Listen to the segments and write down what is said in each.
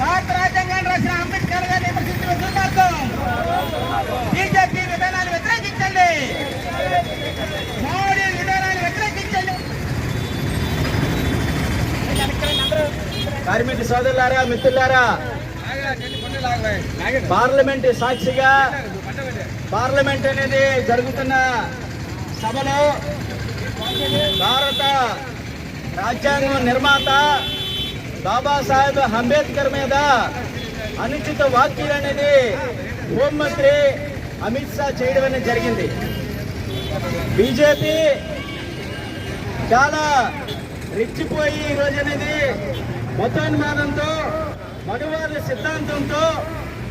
భారత రాజ్యాంగాన్ని రాసిన అంబేద్కర్ గారిని విమర్శించిన దుర్మార్గం బీజేపీ విధానాన్ని వ్యతిరేకించండి. మోడీ విధానాన్ని వ్యతిరేకించండి. కార్మిక సోదరులారా మిత్రులారా పార్లమెంట్ సాక్షిగా పార్లమెంట్ అనేది జరుగుతున్న సభలో భారత రాజ్యాంగం నిర్మాత బాబాసాహెబ్ అంబేద్కర్ మీద అనుచిత వ్యాఖ్యలు అనేది హోంమంత్రి అమిత్ షా చేయడం అనేది జరిగింది. బీజేపీ చాలా రెచ్చిపోయి ఈ రోజు అనేది మతోన్మాదంతో మనువాద సిద్ధాంతంతో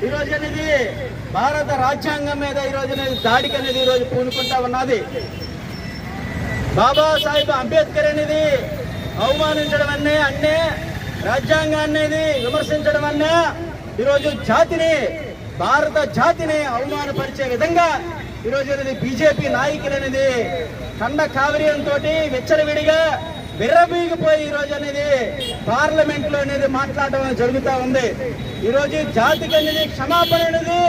ఈరోజు అనేది భారత రాజ్యాంగం మీద ఈ రోజు అనేది దాడికి అనేది ఈ రోజు పూనుకుంటా ఉన్నది. బాబాసాహెబ్ అంబేద్కర్ అనేది అవమానించడం అన్నే అన్నే రాజ్యాంగాన్ని అనేది విమర్శించడం అన్నా ఈరోజు జాతిని భారత జాతిని అవమానపరిచే విధంగా ఈరోజు అనేది బీజేపీ నాయకులు అనేది కండ కావిర్యంతో వెచ్చరవిడిగా విర్రబీగిపోయి ఈ రోజు అనేది పార్లమెంట్లో అనేది మాట్లాడడం జరుగుతూ ఉంది. ఈరోజు జాతికి అనేది క్షమాపణ అనేది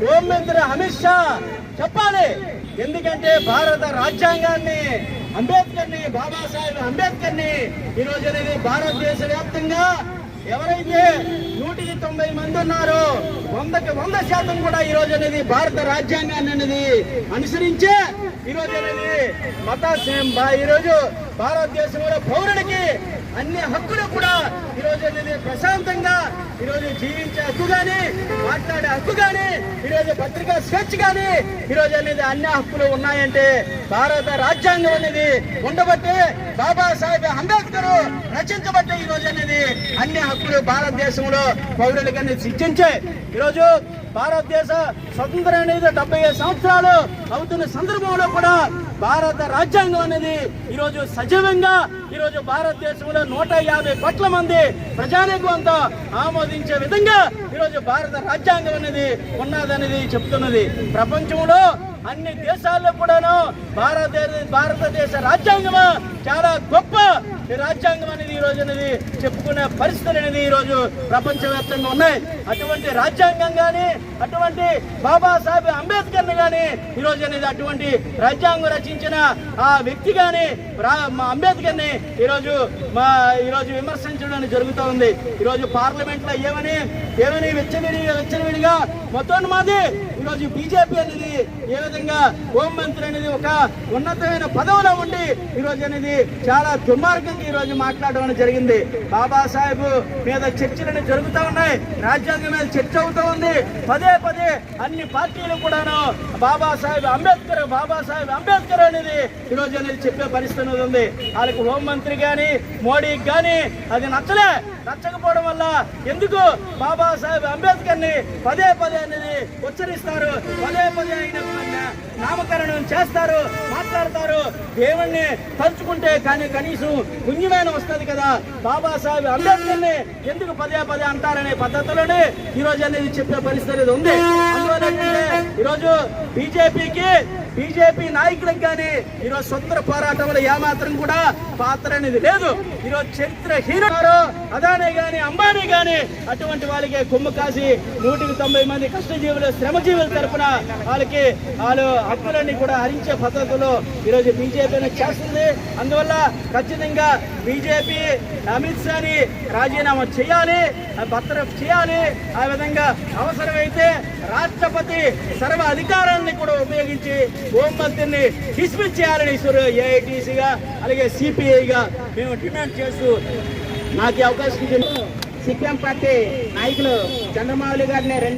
హోంమంత్రి అమిత్ షా చెప్పాలి. ఎందుకంటే భారత రాజ్యాంగాన్ని అంబేద్కర్ని బాబాసాహెబ్ అంబేద్కర్ని ఈ రోజు అనేది భారతదేశ వ్యాప్తంగా ఎవరైతే నూటికి తొంభై మంది ఉన్నారో వందకి వంద శాతం కూడా ఈ రోజు అనేది భారత రాజ్యాంగాన్ని అనేది అనుసరించే ఈ రోజు అనేది మత ఈ రోజు భారతదేశంలో పౌరుడికి అన్ని హక్కులు కూడా ఈ రోజు అనేది ప్రశాంతంగా ఈరోజు జీవించే హక్కు కానీ మాట్లాడే హక్కు కానీ ఈ రోజు పత్రికా స్వేచ్ఛ కానీ ఈ రోజు అనేది అన్ని హక్కులు ఉన్నాయంటే భారత రాజ్యాంగం అనేది ఉండబట్టే బాబా రచించబట్టే ఈ రోజు అనేది అన్ని హక్కులు భారతదేశంలో పౌరులకి అనేది సిద్ధించే ఈరోజు భారతదేశ స్వతంత్రం అనేది డెబ్బై ఐదు సంవత్సరాలు అవుతున్న సందర్భంలో కూడా భారత రాజ్యాంగం అనేది ఈరోజు సజీవంగా ఈరోజు భారతదేశంలో నూట యాభై కోట్ల మంది ప్రజానీకంతో ఆమోదించే విధంగా ఈరోజు భారత రాజ్యాంగం అనేది ఉన్నదనేది చెప్తున్నది. ప్రపంచంలో అన్ని దేశాల్లో కూడాను భారతదేశ భారతదేశ రాజ్యాంగం చాలా గొప్ప ఈ రాజ్యాంగం అనేది ఈ రోజు అనేది చెప్పుకునే పరిస్థితులు అనేది ఈ రోజు ప్రపంచవ్యాప్తంగా ఉన్నాయి. అటువంటి రాజ్యాంగం కానీ అటువంటి బాబాసాహెబ్ అంబేద్కర్ కానీ ఈ రోజు అనేది అటువంటి రాజ్యాంగం రచించిన ఆ వ్యక్తి కానీ రా- మా అంబేద్కర్ని ఈరోజు మా ఈరోజు విమర్శించడం జరుగుతూ ఉంది. ఈరోజు పార్లమెంట్లో ఏమని ఏమని వెచ్చవిడి వెచ్చవిడిగా మొత్తోన్మాది ఈరోజు బీజేపీ అనేది ఏ విధంగా హోంమంత్రి అనేది ఒక ఉన్నతమైన పదవిలో ఉండి ఈరోజు అనేది చాలా దుర్మార్గంగా ఈరోజు మాట్లాడడం జరిగింది. బాబాసాహెబ్ మీద చర్చలు జరుగుతూ ఉన్నాయి. రాజ్యాంగం మీద చర్చ అవుతూ ఉంది. పదే పదే అన్ని పార్టీలు కూడాను బాబాసాహెబ్ అంబేద్కర్ బాబాసాహెబ్ అంబేద్కర్ అనేది ఈరోజు అనేది చెప్పే పరిస్థితి ఉంది. వాళ్ళకి హోంమంత్రి కానీ మోడీకి కానీ అది నచ్చలే. నచ్చకపోవడం వల్ల ఎందుకు బాబాసాహెబ్ అంబేద్కర్ని పదే పదే అనేది ఉచ్చరిస్తారు. పదే పదే ఆయన నామకరణం చేస్తారు మాట్లాడతారు. దేవుణ్ణి తలుచుకుంటే కానీ కనీసం పుణ్యమైన వస్తుంది కదా. బాబాసాహెబ్ అంబేద్కర్ ఎందుకు పదే పదే అంటారనే పద్ధతిలోనే ఈ అనేది చెప్పే పరిస్థితి అనేది ఉంది. ఈరోజు బీజేపీకి బీజేపీ నాయకులకు కానీ ఈరోజు స్వతంత్ర పోరాటంలో ఏమాత్రం కూడా పాత్ర అనేది లేదు. ఈరోజు చరిత్ర హీరో అదానే గాని అంబానీ గాని అటువంటి వాళ్ళకి కొమ్ము కాసి నూటికి తొంభై మంది కష్టజీవులు శ్రమజీవుల తరపున వాళ్ళకి వాళ్ళు హక్కులన్నీ కూడా హరించే పద్ధతిలో ఈరోజు బీజేపీ చేస్తుంది. అందువల్ల ఖచ్చితంగా బీజేపీ అమిత్ షాని రాజీనామా చేయాలి బర్తరఫ్ చేయాలి. ఆ విధంగా అవసరమైతే రాష్ట్రపతి సర్వ అధికారాన్ని కూడా ఉపయోగించి హోంమంత్రిని డిస్మిస్ చేయాలని ఏఐటీసీగా అలాగే సిపిఐగా మేము డిమాండ్ చేస్తూ నాకు అవకాశం సిపిఎం పార్టీ నాయకులు చంద్రబాబు గారిని రెండు